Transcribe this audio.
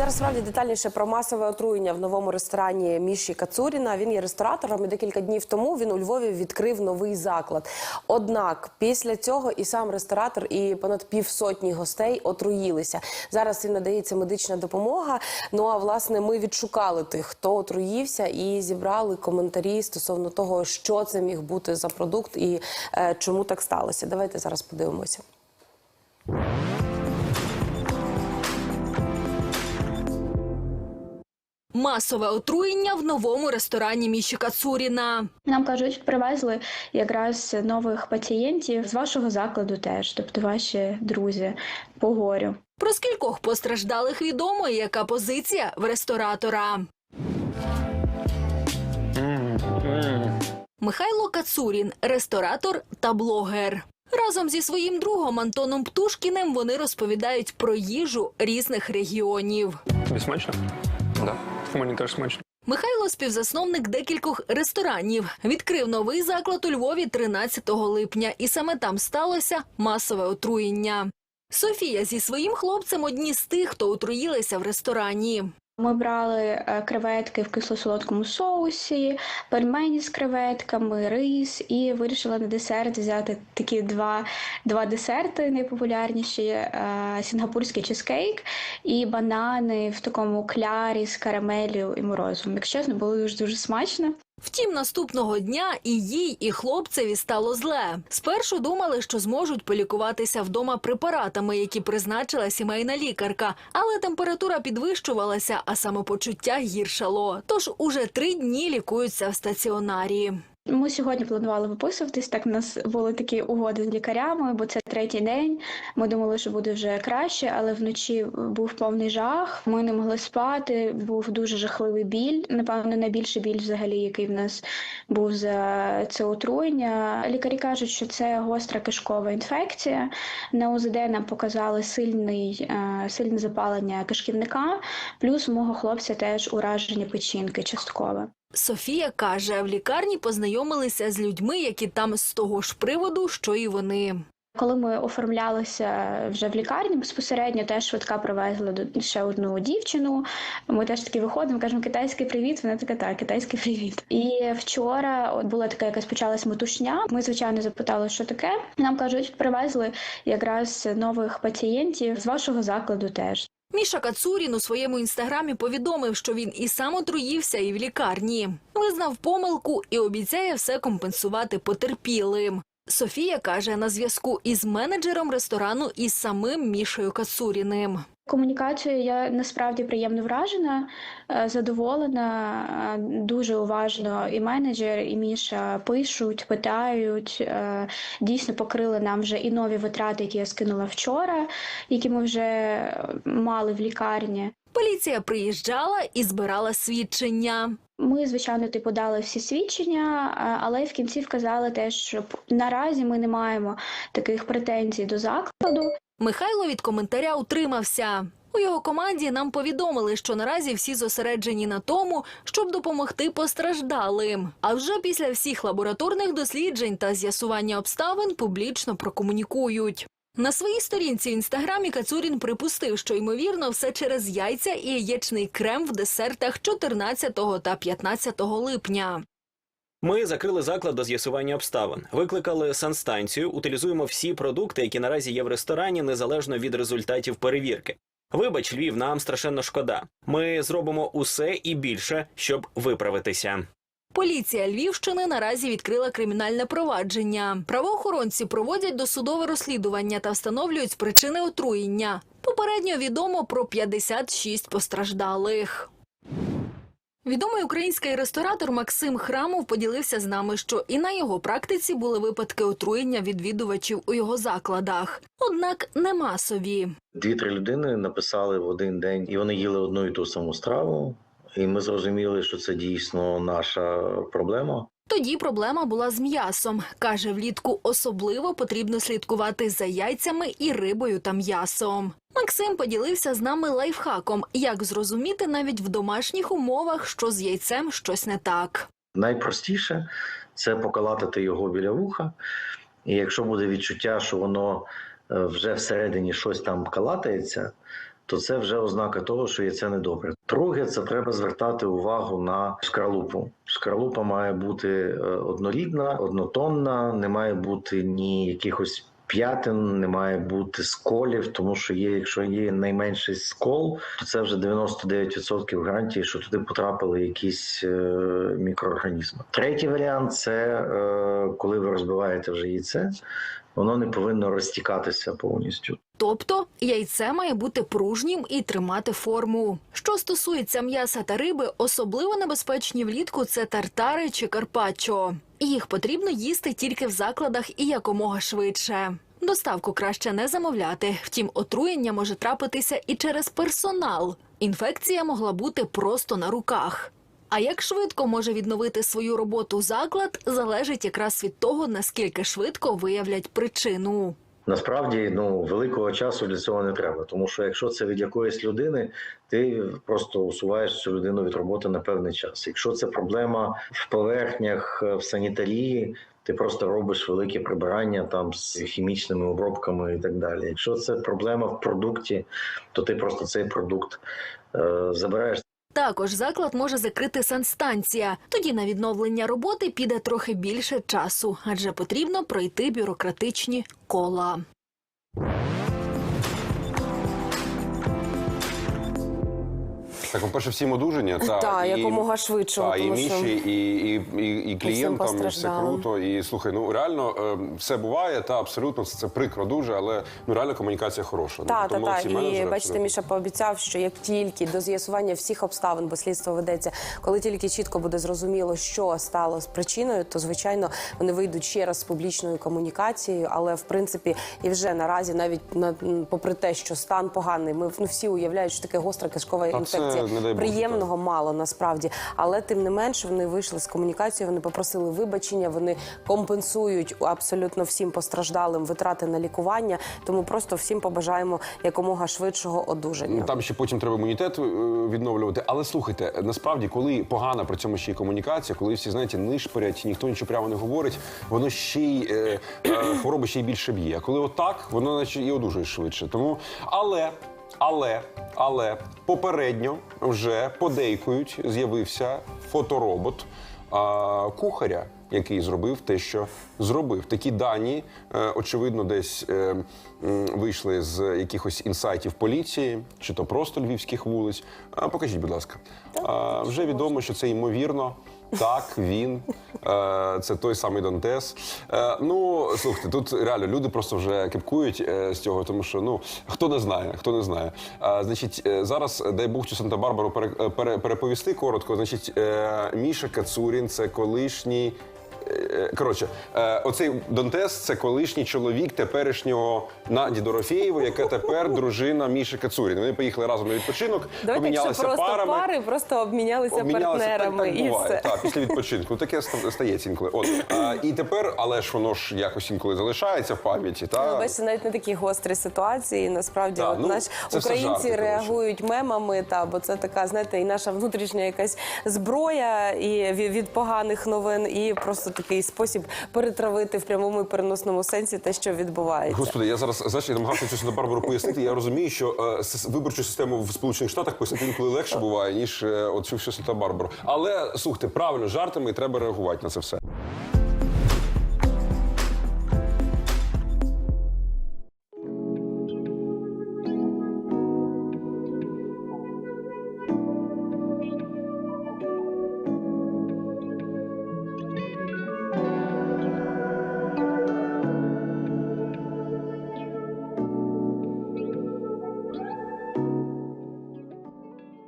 зараз справді детальніше про масове отруєння в новому ресторані Міші Кацуріна. Він є ресторатором. і Декілька днів тому він у Львові відкрив новий заклад. Однак після цього і сам ресторатор, і понад півсотні гостей отруїлися. Зараз їм надається медична допомога. Ну а власне ми відшукали тих, хто отруївся, і зібрали коментарі стосовно того, що це міг бути за продукт і е, чому так сталося. Давайте зараз подивимося. Масове отруєння в новому ресторані Міші Кацуріна. Нам кажуть, привезли якраз нових пацієнтів з вашого закладу теж, тобто ваші друзі по горю. Про скількох постраждалих відомо, і яка позиція в ресторатора. Михайло Кацурін, ресторатор та блогер. Разом зі своїм другом Антоном Птушкіним вони розповідають про їжу різних регіонів. Смачно? Да. Мені смачно. Михайло співзасновник декількох ресторанів. Відкрив новий заклад у Львові 13 липня, і саме там сталося масове отруєння. Софія зі своїм хлопцем одні з тих, хто отруїлися в ресторані. Ми брали е, креветки в кисло-солодкому соусі, пельмені з креветками, рис і вирішила на десерт взяти такі два, два десерти найпопулярніші: е, сінгапурський чизкейк і банани в такому клярі з карамеллю і морозом. Якщо чесно, було дуже дуже смачно. Втім, наступного дня і їй, і хлопцеві стало зле. Спершу думали, що зможуть полікуватися вдома препаратами, які призначила сімейна лікарка, але температура підвищувалася, а самопочуття гіршало. Тож уже три дні лікуються в стаціонарі. Ми сьогодні планували виписуватись. Так, у нас були такі угоди з лікарями, бо це третій день. Ми думали, що буде вже краще, але вночі був повний жах. Ми не могли спати. Був дуже жахливий біль. Напевно, найбільший біль, взагалі, який в нас був за це отруєння. Лікарі кажуть, що це гостра кишкова інфекція. На УЗД нам показали сильний, е, сильне запалення кишківника, плюс у мого хлопця теж ураження печінки часткове. Софія каже, в лікарні познайомилися з людьми, які там з того ж приводу, що і вони. Коли ми оформлялися вже в лікарні, безпосередньо теж швидка привезла до ще одну дівчину. Ми теж таки виходимо, кажемо китайський привіт. Вона така, так, китайський привіт. І вчора от була така якась почалась метушня. Ми звичайно запитали, що таке. Нам кажуть, привезли якраз нових пацієнтів з вашого закладу теж. Міша Кацурін у своєму інстаграмі повідомив, що він і сам отруївся, і в лікарні. Визнав помилку і обіцяє все компенсувати потерпілим. Софія каже, на зв'язку із менеджером ресторану і самим Мішою Кацуріним. Комунікацією я насправді приємно вражена, е, задоволена, е, дуже уважно. І менеджер, і Міша пишуть, питають. е, Дійсно покрили нам вже і нові витрати, які я скинула вчора, які ми вже мали в лікарні. Поліція приїжджала і збирала свідчення. Ми, звичайно, типу дали всі свідчення, але в кінці вказали те, що наразі ми не маємо таких претензій до закладу. Михайло від коментаря утримався. У його команді нам повідомили, що наразі всі зосереджені на тому, щоб допомогти постраждалим. А вже після всіх лабораторних досліджень та з'ясування обставин публічно прокомунікують. На своїй сторінці інстаграмі Кацурін припустив, що ймовірно все через яйця і яєчний крем в десертах 14 та 15 липня. Ми закрили заклад до з'ясування обставин, викликали санстанцію, утилізуємо всі продукти, які наразі є в ресторані, незалежно від результатів перевірки. Вибач, Львів, нам страшенно шкода. Ми зробимо усе і більше, щоб виправитися. Поліція Львівщини наразі відкрила кримінальне провадження. Правоохоронці проводять досудове розслідування та встановлюють причини отруєння. Попередньо відомо про 56 постраждалих. Відомий український ресторатор Максим Храмов поділився з нами, що і на його практиці були випадки отруєння відвідувачів у його закладах, однак не масові. Дві-три людини написали в один день, і вони їли одну і ту саму страву. І ми зрозуміли, що це дійсно наша проблема. Тоді проблема була з м'ясом. Каже, влітку особливо потрібно слідкувати за яйцями і рибою та м'ясом. Максим поділився з нами лайфхаком, як зрозуміти навіть в домашніх умовах, що з яйцем щось не так. Найпростіше це покалатати його біля вуха. І якщо буде відчуття, що воно е, вже всередині щось там калатається, то це вже ознака того, що яйце недобре. Друге, це треба звертати увагу на шкарлупу. Шкарлупа має бути е, однорідна, однотонна, не має бути ні якихось. П'ятин не має бути сколів, тому що є, якщо є найменший скол, то це вже 99% гарантії, що туди потрапили якісь е, мікроорганізми. Третій варіант це е, коли ви розбиваєте вже яйце, воно не повинно розтікатися повністю. Тобто яйце має бути пружнім і тримати форму. Що стосується м'яса та риби, особливо небезпечні влітку це тартари чи карпаччо. Їх потрібно їсти тільки в закладах і якомога швидше. Доставку краще не замовляти. Втім, отруєння може трапитися і через персонал. Інфекція могла бути просто на руках. А як швидко може відновити свою роботу заклад, залежить якраз від того, наскільки швидко виявлять причину. Насправді, ну великого часу для цього не треба, тому що якщо це від якоїсь людини, ти просто усуваєш цю людину від роботи на певний час. Якщо це проблема в поверхнях, в санітарії, ти просто робиш велике прибирання там з хімічними обробками і так далі. Якщо це проблема в продукті, то ти просто цей продукт е, забираєш. Також заклад може закрити санстанція. Тоді на відновлення роботи піде трохи більше часу, адже потрібно пройти бюрократичні кола. Так, по-перше, всім одужання. Та, Та, і- якомога швидшого, Та, і що Міші, і, і, і, і клієнтам, і все круто. І слухай, ну реально е, все буває, та абсолютно це, це прикро дуже, але ну реально комунікація хороша. Так, ну, так, молодці так. І бачите. Міша пообіцяв, що як тільки до з'ясування всіх обставин, бо слідство ведеться, коли тільки чітко буде зрозуміло, що стало з причиною, то звичайно вони вийдуть ще раз з публічною комунікацією. Але в принципі, і вже наразі, навіть на попри те, що стан поганий, ми ну, всі уявляють, що таке гостра кишкова Та не дай Приємного мало насправді, але тим не менше вони вийшли з комунікацією. Вони попросили вибачення, вони компенсують абсолютно всім постраждалим витрати на лікування. Тому просто всім побажаємо якомога швидшого одужання. Ну, Там ще потім треба імунітет е, відновлювати. Але слухайте, насправді, коли погана при цьому ще й комунікація, коли всі знаєте, нишпорять, ніхто нічого прямо не говорить, воно ще й е, е, хвороби ще й більше б'є. А коли отак, воно наче і одужує швидше. Тому, але. Але, але попередньо вже подейкують, з'явився фоторобот а, кухаря, який зробив те, що зробив. Такі дані, е, очевидно, десь е, вийшли з якихось інсайтів поліції, чи то просто львівських вулиць. Покажіть, будь ласка. А, вже відомо, що це ймовірно. Так, він е, це той самий Дантес. Е, ну слухайте, тут реально люди просто вже кипкують з цього, тому що ну хто не знає, хто не знає. Значить, зараз дай Бог цю Санта-Барбару пере, переповісти коротко. Значить, Міша Кацурін це колишній. Е, Коротше, е, оцей Донтес це колишній чоловік теперішнього Наді Дорофєєвої, яка тепер дружина Міші Кацурін. Вони поїхали разом на відпочинок, Давайте, помінялися просто парами. пари, просто обмінялися, Обмінялися, партнерами так, так і буває. все. Так, після відпочинку. Таке стається інколи. От а, і тепер, але ж воно ж якось інколи залишається в пам'яті. Та Ну, бачите, навіть на такі гострі ситуації. Насправді, Так, от ну, наш українці жарти, реагують мемами, та бо це така, знаєте, і наша внутрішня якась зброя і від поганих новин, і просто такий спосіб перетравити в прямому і переносному сенсі те, що відбувається. Господи, я зараз знаєш, я намагався цю на Барбару пояснити. Я розумію, що е, виборчу систему в Сполучених Штатах пояснити інколи легше буває, ніж е, оцю всю Санта Барбару. Але слухайте, правильно, жартами і треба реагувати на це все.